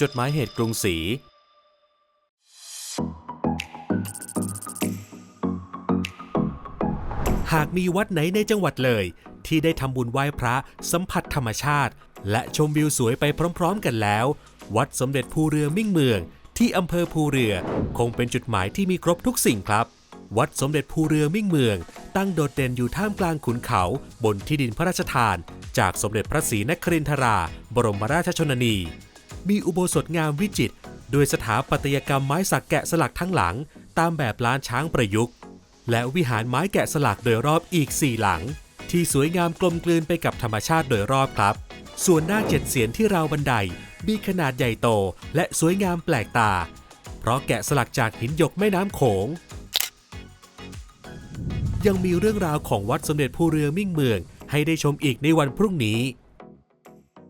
จดหมายเหตุกรุงศรีหากมีวัดไหนในจังหวัดเลย ที่ได้ทำบุญไหว้พระสัมผัสธรรมชาติ และชมวิวสวยไปพร้อม ๆ กันแล้ว วัดสมเด็จภูเรือมิ่งเมือง ที่อำเภอภูเรือ คงเป็นจุดหมายที่มีครบทุกสิ่งครับ วัดสมเด็จภูเรือมิ่งเมือง ตั้งโดดเด่นอยู่ท่ามกลางขุนเขา บนที่ดินพระราชทาน จากสมเด็จพระศรีนครินทรา บรมราชชนนี มีอุโบสถงามวิจิตรโดยสถาปัตยกรรมไม้สักแกะสลักทั้งหลัง ตามแบบล้านช้างประยุกต์ และวิหารไม้แกะสลักโดยรอบอีก 4 หลัง ที่สวยงามกลมกลืนไปกับธรรมชาติโดยรอบครับ ส่วนหน้าเจ็ดเสียนที่ราวบันไดมีขนาดใหญ่โตและสวยงามแปลกตา เพราะแกะสลักจากหินหยกแม่น้ำโขง ยังมีเรื่องราวของวัดสมเด็จภูเรือมิ่งเมือง ให้ได้ชมอีกในวันพรุ่งนี้